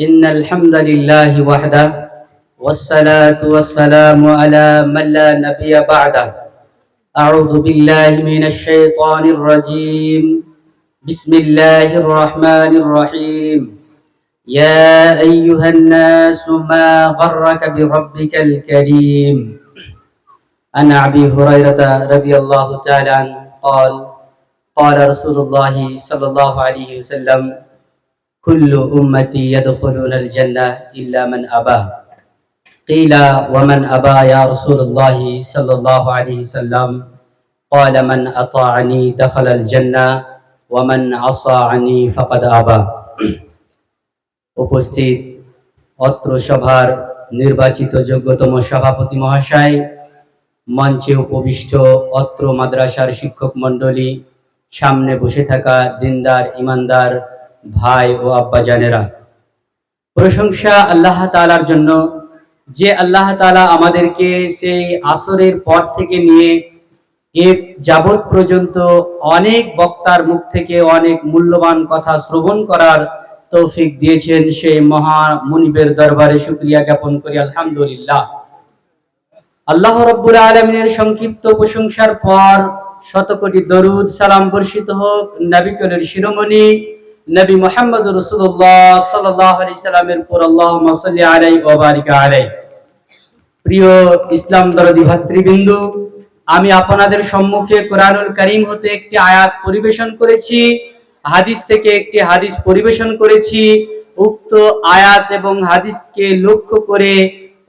إن الحمد لله وحده والصلاة والسلام على من لا نبي بعده. أعوذ بالله من الشيطان الرجيم. بسم الله الرحمن الرحيم. يا أيها الناس ما غرك بربك الكريم. عن أبي هريرة رضي الله تعالى عنه قال قال رسول الله صلى الله عليه وسلم كل أمتي يدخلون الجنة إلا من أبى قيل ومن أبى يا رسول الله صلى الله عليه وسلم قال من أطاعني دخل الجنة ومن عصاني فقد أبى উপস্থিত অত্র সভার নির্বাচিত যোগ্যতম সভাপতি মহাশয় মঞ্চে উপবিষ্ট অত্র মাদ্রাসার শিক্ষক মণ্ডলী সামনে বসে থাকা দিনদার ইমানদার ভাই ও আব্বাজানেরা প্রশংসা আল্লাহ তাআলার জন্য যে আল্লাহ তাআলা আমাদেরকে সেই আসরের পর থেকে নিয়ে এ যাবৎ পর্যন্ত অনেক বক্তার মুখ থেকে অনেক মূল্যবান কথা শ্রবণ করার তৌফিক দিয়েছেন সেই মহা মুনিবের দরবারে শুকরিয়া জ্ঞাপন করি, আলহামদুলিল্লাহ। আল্লাহ রব্বুল আলমিনের সংক্ষিপ্ত প্রশংসার পর শত কোটি দরুদ সালাম বর্ষিত হোক, নবী কলের শিরোমণি নবী মোহাম্মদ রসুল্লাহ সাল্লাহ আলি সাল্লামের পর আল্লাহ সাল্লি আলাই ও বারিকা আলাই প্রিয় ইসলাম দরদি ভাতৃবৃন্দু, আমি আপনাদের সম্মুখে কোরআনুল করিম হতে একটি আয়াত পরিবেশন করেছি, হাদিস থেকে একটি হাদিস পরিবেশন করেছি, উক্ত আয়াত এবং হাদিসকে লক্ষ্য করে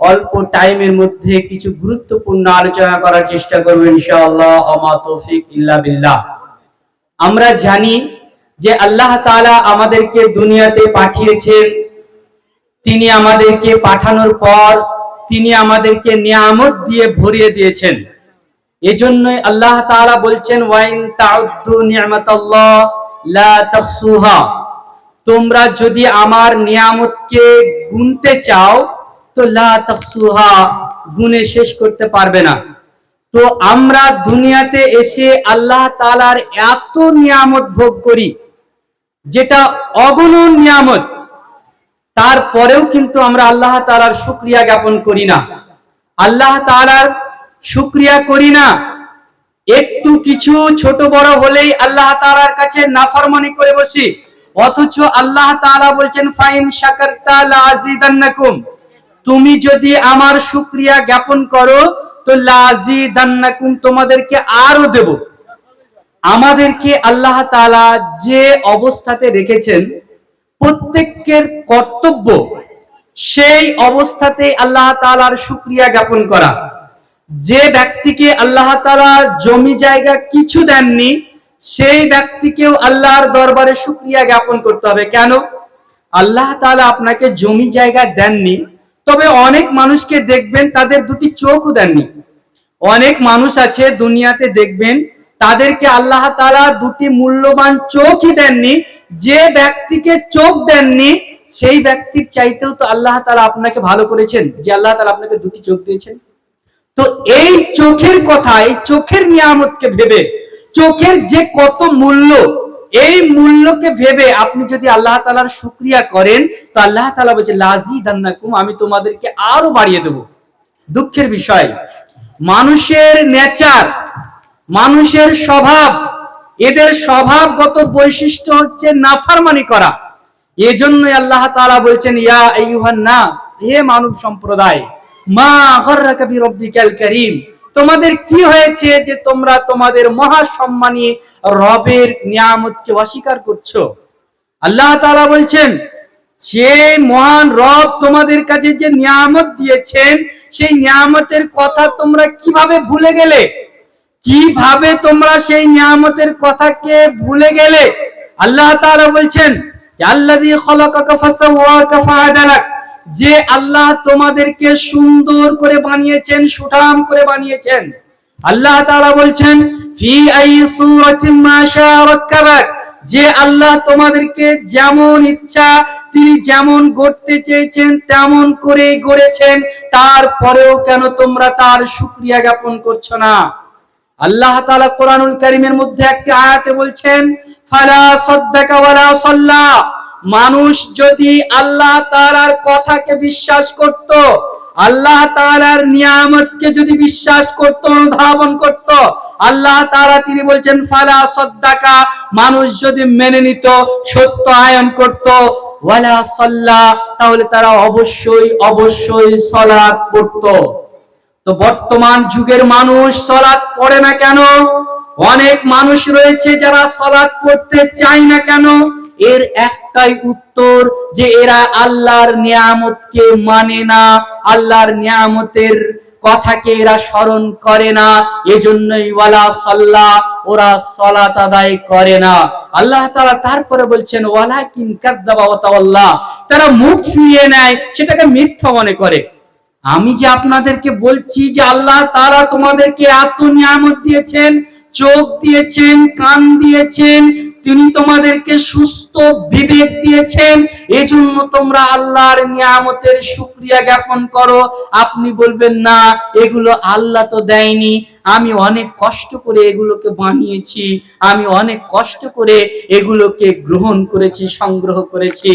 অল্প টাইমের মধ্যে কিছু গুরুত্বপূর্ণ আলোচনা করার চেষ্টা করব ইনশাআল্লাহ আমা তৌফিক ইল্লা বিল্লাহ। আমরা জানি যে আল্লাহ তাআলা আমাদেরকে দুনিয়াতে পাঠিয়েছেন, তিনি আমাদেরকে পাঠানোর পর তিনি আমাদেরকে নিয়ামত দিয়ে ভরিয়ে দিয়েছেন। এজন্যই আল্লাহ তাআলা বলছেন, ওয়াইন তাউদ্দু নিয়ামাতাল্লাহ, লা তোমরা যদি আমার নিয়ামতকে গুনতে চাও, তো লা তাহসুহা গুনে শেষ করতে পারবে না। তো আমরা দুনিয়াতে এসে আল্লাহ তাআলার এত নিয়ামত ভোগ করি যেটা অগণন নিয়ামত তারপরেও কিন্তু আমরা আল্লাহ তাআলার শুকরিয়া জ্ঞাপন করি না। আল্লাহ তাআলার শুকরিয়া করি না। একটু কিছু ছোট বড় হলেই আল্লাহ তাআলার কাছে নাফরমানি করে বসি। অথচ আল্লাহ তাআলা বলছেন, ফাইন লাযিদান্নাকুম তুমি যদি আমার শুকরিয়া জ্ঞাপন করো, তো লাযিদান্নাকুম তোমাদেরকে আরও দেব। আমাদেরকে আল্লাহ তাআলা যে অবস্থাতে রেখেছেন, প্রত্যেকের কর্তব্য সেই অবস্থাতে আল্লাহ তাআলার শুকরিয়া জ্ঞাপন করা। যে ব্যক্তিকে আল্লাহ তাআলা জমি জায়গা কিছু দেননি, সেই ব্যক্তিকেও আল্লাহর দরবারে শুকরিয়া জ্ঞাপন করতে হবে। কেন? আল্লাহ তালা আপনাকে জমি জায়গা দেননি, তবে অনেক মানুষকে দেখবেন তাদের দুটি চোখও দেননি। অনেক মানুষ আছে দুনিয়াতে দেখবেন তাদেরকে আল্লাহ তাআলা দুটি মূল্যবান চোখই দেননি। যে ব্যক্তিকে চোখ দেননি, সেই ব্যক্তির চাইতেও তো আল্লাহ তাআলা আপনাকে ভালো করেছেন, যে আল্লাহ তাআলা আপনাকে দুটি চোখ দিয়েছেন। তো এই চোখের কথা, এই চোখের নিয়ামতকে ভেবে, চোখের যে কত মূল্য, এই মূল্যকে ভেবে আপনি যদি আল্লাহ তালার শুক্রিয়া করেন, তো আল্লাহ তালা বলছে, লাজি দান্নাকুম, আমি তোমাদেরকে আরও বাড়িয়ে দেব। দুঃখের বিষয়, মানুষের নেচার মানুষের স্বভাব, এদের স্বভাবগত বৈশিষ্ট্য হচ্ছে নাফারমানি করা। এজন্য আল্লাহ তাআলা বলছেন, ইয়া আইয়ুহান নাস, হে মানব সম্প্রদায়, মা গররাকা বিরব্বিকাল কারীম, তোমাদের কি হয়েছে যে তোমরা তোমাদের মহা সম্মানী রবের নিয়ামতকে অস্বীকার করছ? আল্লাহ তাআলা বলছেন, যে মহান রব তোমাদের কাছে যে নিয়ামত দিয়েছেন, সেই নিয়ামতের কথা তোমরা কীভাবে ভুলে গেলে? কীভাবে তোমরা সেই নিয়ামতের কথাকে ভুলে গেলে? আল্লাহ তাআলা বলছেন যে আল্লাহ তোমাদেরকে সুন্দর করে বানিয়েছেন, সুঠাম করে বানিয়েছেন। আল্লাহ তাআলা বলছেন যে আল্লাহ তোমাদেরকে যেমন ইচ্ছা, তিনি যেমন গড়তে চেয়েছেন, তেমন করে গড়েছেন। তারপরেও কেন তোমরা তার শুকরিয়া জ্ঞাপন করছ না? আল্লাহ তাআলা কোরআনুল কারীমের মধ্যে একটি আয়াতে বলছেন, ফালা সাদ্দাকা ওয়ালা সাল্লা। মানুষ যদি আল্লাহ তাআলার কথাকে বিশ্বাস করত, আল্লাহ তাআলার নিয়ামতকে যদি বিশ্বাস করত, অনুধাবন করত, আল্লাহ তাআলা তিনি বলছেন, ফালা সদ্দাকা মানুষ যদি মেনে নিত, সত্য আয়ন করত, ওয়ালা সাল্লা, তাহলে তারা অবশ্যই অবশ্যই সলাৎ পড়তো। তো বর্তমান যুগের মানুষ সলাৎ পড়ে না কেন? অনেক মানুষ রয়েছে যারা সলাৎ পড়তে চায় না কেন? এর একটাই উত্তর যে এরা আল্লাহর নিয়ামতকে মানে না, আল্লাহর নিয়ামতের কথাকে এরা স্মরণ করে না, এজন্যই ওয়ালা সাল্লাহ ওরা সলাত আদায় করে না। আল্লাহ তাআলা তারপরে বলছেন, ওয়ালাকিন কাদ্দাবা ওয়া তাওয়াল্লা তারা মুখ ফিরিয়ে নেয়, সেটাকে মিথ্যা মনে করে। আমি যে আপনাদেরকে বলছি যে আল্লাহ তারা তোমাদেরকে এত নিয়ামত দিয়েছেন, চোখ দিয়েছেন, কান দিয়েছেন, তিনি তোমাদেরকে সুস্থ বিবেক দিয়েছেন, এজন্য তোমরা আল্লাহর নিয়ামতের শুক্রিয়া জ্ঞাপন করো। আপনি বলবেন, না, এগুলো আল্লাহ তো দেয়নি। আমি অনেক কষ্ট করে এগুলোকে বানিয়েছি। আমি অনেক কষ্ট করে এগুলোকে গ্রহণ করেছি, সংগ্রহ করেছি।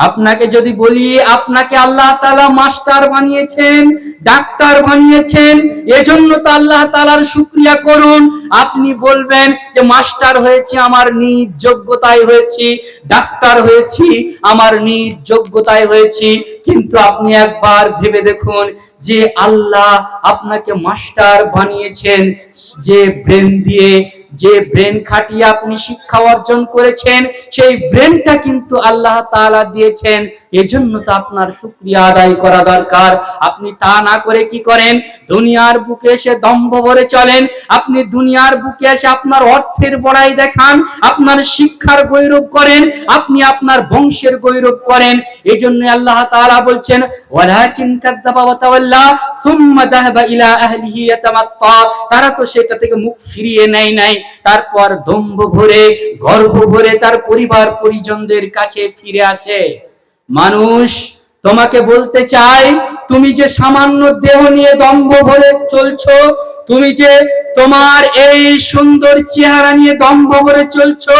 আপনাকে যদি বলি, আপনাকে আল্লাহ তালা মাস্টার বানিয়েছেন, ডাক্তার বানিয়েছেন, এজন্য তো আল্লাহ তালার শুকরিয়া করুন। আপনি বলবেন যে, মাস্টার হয়েছে, আমার নিজ যোগ্যতায় হয়েছি, ডাক্তার হয়েছি, আমার নিজ যোগ্যতায় হয়েছি। কিন্তু আপনি একবার ভেবে দেখুন যে, আল্লাহ আপনাকে মাস্টার বানিয়েছেন যে ব্রেন দিয়ে যে ব্রেন খাটিয়ে আপনি শিক্ষা অর্জন করেছেন, সেই ব্রেনটা কিন্তু আল্লাহ তালা দিয়েছেন। এজন্য তো আপনার সুক্রিয়া আদায় করা দরকার। আপনি তা না করে কি করেন? দুনিয়ার বুকে এসে দম্ভ ভরে চলেন। আপনি দুনিয়ার বুকে এসে আপনার অর্থের বড়াই দেখান, আপনার শিক্ষার গৌরব করেন, আপনি আপনার বংশের গৌরব করেন। এই জন্য আল্লাহ তাআলা বলছেন, ওয়ালাকিন কাযযাবা ওয়া তাওয়াল্লা, সুম্মা যাহাবা ইলা আহলিহি ইয়াতামাত্তা। তারা তো সেটা থেকে মুখ ফিরিয়ে নেয় নাই। তারপর দম্ভ ভরে, গর্ভ ভরে তার পরিবার পরিজনদের কাছে ফিরে আসে। মানুষ তোমাকে বলতে চাই তুমি যে সামান্য দেহ নিয়ে দম্ভ ভরে চলছো, তুমি যে তোমার এই সুন্দর চেহারা নিয়ে দম্ভ করে চলছো,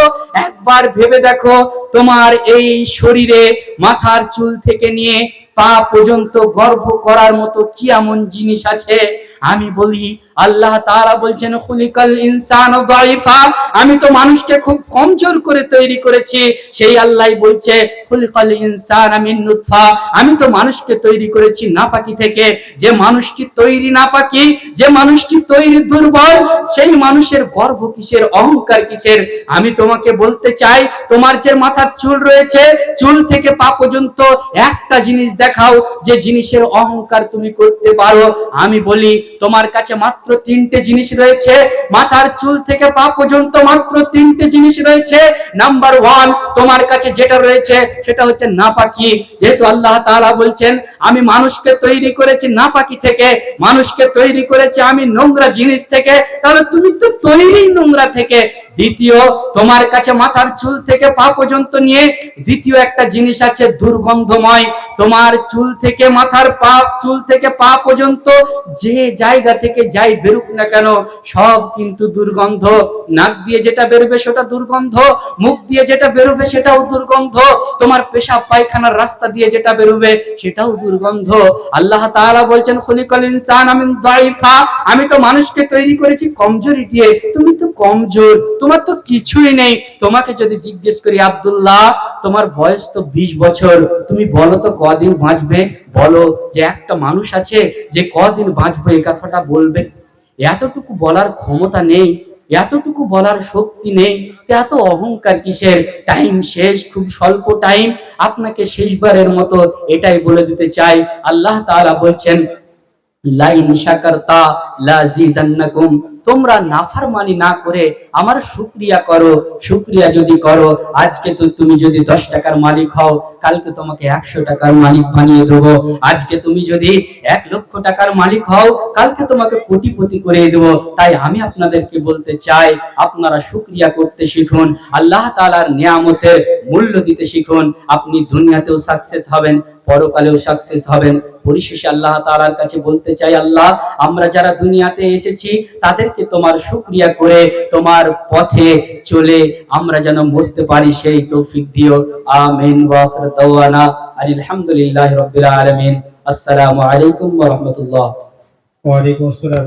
একবার ভেবে দেখো তোমার এই শরীরে মাথার চুল থেকে নিয়ে পা পর্যন্ত গর্ভ করার মতো কি এমন জিনিস আছে। আমি বলি, আল্লাহ তারা বলছেন, খুলিকাল ইনসান আমি তো মানুষকে খুব কমজোর করে তৈরি করেছি। সেই আল্লাহ বলছে, খুলিকাল ইনসান নুতফা। আমি তো মানুষকে তৈরি করেছি নাপাকি থেকে। যে মানুষটি তৈরি নাপাকি যে মানুষটি তৈরি দুর্বল, সেই মানুষের গর্ব কিসের, অহংকার কিসের? আমি তোমাকে বলতে চাই, তোমার যে মাথার চুল রয়েছে, চুল থেকে পা পর্যন্ত একটা জিনিস দেখাও, যে জিনিসের অহংকার তুমি করতে পারো। আমি বলি তোমার কাছে মাত্র তিনটে জিনিস রয়েছে। মাথার চুল থেকে পা পর্যন্ত মাত্র তিনটে জিনিস রয়েছে। নাম্বার ওয়ান তোমার কাছে যেটা রয়েছে, সেটা হচ্ছে নাপাকি। যেহেতু আল্লাহ তাআলা বলছেন, আমি মানুষকে তৈরি করেছি নাপাকি থেকে। মানুষকে তৈরি করেছি আমি নোংরা জিনিস থেকে। তাহলে তুমি তো তৈরি নোংরা থেকে। দ্বিতীয়, তোমার কাছে মাথার চুল থেকে পা পর্যন্ত নিয়ে দ্বিতীয় একটা জিনিস আছে দুর্গন্ধময়। তোমার চুল থেকে মাথার পা, চুল থেকে পা পর্যন্ত যে জায়গা থেকে যাই বেরুক না কেন, সব কিন্তু দুর্গন্ধ। নাক দিয়ে যেটা বেরোবে সেটা দুর্গন্ধ, মুখ দিয়ে যেটা বেরোবে সেটাও দুর্গন্ধ। তোমার পেশাব পায়খানার রাস্তা দিয়ে যেটা বেরোবে সেটাও দুর্গন্ধ। আল্লাহ তাআলা বলছেন, খলিকাল ইনসান আমিন দাইফা। আমি তো মানুষকে তৈরি করেছি কমজোরি দিয়ে। তুমি তো কমজোর। তোমার তো কিছুই নেই। তোমাকে যদি জিজ্ঞেস করি, আব্দুল্লাহ, তোমার বয়স তো বিশ বছর, তুমি বলো তো কদিন বাঁচবে? বলো, যে একটা মানুষ আছে যে কদিন বাঁচবে এই কথাটা বলবে। এতটুকু বলার ক্ষমতা নেই, এতটুকু বলার শক্তি নেই এত অহংকার কিসের? টাইম শেষ, খুব স্বল্প টাইম। আপনাকে শেষবারের মতো এটাই বলে দিতে চাই। আল্লাহ তাআলা বলছেন, লাইন শাকারতা লাজিদান্নাকুম তোমরা নাফরমানি না করে আমার শুকরিয়া করো, শুকরিয়া যদি করো, আজকে তো তুমি যদি দশ টাকার মালিক হও, কালকে তোমাকে একশো টাকার মালিক বানিয়ে দেবো। আজকে তুমি যদি এক লক্ষ টাকার মালিক হও, কালকে তোমাকে কোটিপতি করে দেবো। তাই আমি আপনাদেরকে বলতে চাই, আপনারা শুকরিয়া করতে শিখুন। আল্লাহ তাআলার নিয়ামতের মূল্য দিতে শিখুন, আপনি দুনিয়াতেও সাকসেস হবেন, পরকালেও সাকসেস হবেন। পরিশেষে আল্লাহ তাআলার কাছে বলতে চাই, আল্লাহ, আমরা যারা দুনিয়াতে এসেছি, তাদেরকে তোমার শুকরিয়া করে তোমার পথে চলে আমরা যেন মরতে পারি, সেই তৌফিক দিও। আমিন ওয়া আখির দাওয়ানা আলহামদুলিল্লাহি আসসালামু আলাইকুম রাহমাতুল্লাহ। ওয়ালাইকুম আসসালাম।